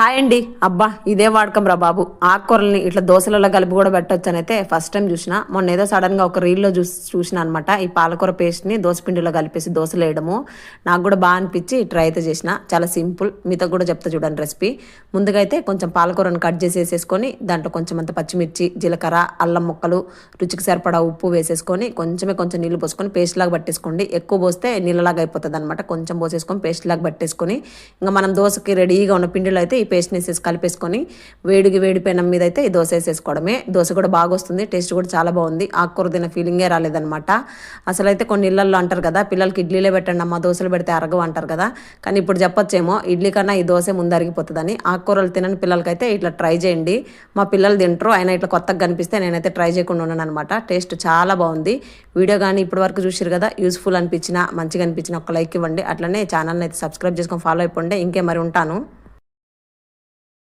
Hi అండి. అబ్బా ఇదే వాడకం రా బాబు. ఆకుకూరల్ని ఇట్లా దోశలలో కలిపి కూడా పెట్టొచ్చు అయితే ఫస్ట్ టైం చూసిన. మొన్న ఏదో సడన్గా ఒక రీల్లో చూసి చూసిన అనమాట ఈ పాలకూర పేస్ట్ని దోశ పిండిలో కలిపేసి దోశలు వేయడము. నాకు కూడా బాగా అనిపించి ట్రై అయితే చేసిన. చాలా సింపుల్. మీతో కూడా చెప్తా చూడండి రెసిపీ. ముందుగా అయితే కొంచెం పాలకూరను కట్ చేసి వేసేసుకొని దాంట్లో కొంచెం అంత పచ్చిమిర్చి జీలకర్ర అల్లం ముక్కలు రుచికి సరిపడా ఉప్పు వేసేసుకొని కొంచెమే కొంచెం నీళ్ళు పోసుకొని పేస్ట్ లాగా పట్టేసుకోండి. ఎక్కువ పోస్తే నీళ్ళలాగా అయిపోతుంది అనమాట కొంచెం పోసేసుకొని పేస్ట్ లాగా పట్టేసుకొని. ఇంకా మనం దోశకి రెడీగా ఉన్న పిండిలో అయితే పేస్ట్ని వేసేసి కలిపేసుకొని వేడికి వేడి పెనం మీద అయితే ఈ దోశ వేసేసుకోవడమే. దోశ కూడా బాగా వస్తుంది టేస్ట్ కూడా చాలా బాగుంది. ఆకుకూర తిన్న ఫీలింగే రాలేదనమాట అసలు అయితే కొన్ని ఇళ్ళల్లో అంటారు కదా పిల్లలకి ఇడ్లీలే పెట్టండి అమ్మ దోశలు పెడితే అరగవు అంటారు కదా. కానీ ఇప్పుడు చెప్పొచ్చేమో ఇడ్లీ కన్నా ఈ దోశ ముందరిగిపోతుందని ఆకుకూరలు తినని పిల్లలకైతే ఇట్లా ట్రై చేయండి. మా పిల్లలు తింటారు ఆయన ఇట్లా కొత్తగా కనిపిస్తే నేనైతే ట్రై చేయకుండా ఉన్నాను అనమాట టేస్ట్ చాలా బాగుంది. వీడియో కానీ ఇప్పటి వరకు చూసారు కదా యూస్ఫుల్ అనిపించిన మంచిగా అనిపించిన ఒక లైక్ ఇవ్వండి. అట్లనే ఛానల్ని అయితే సబ్స్క్రైబ్ చేసుకొని ఫాలో అయిపోండి. ఇంకే మరి ఉంటాను.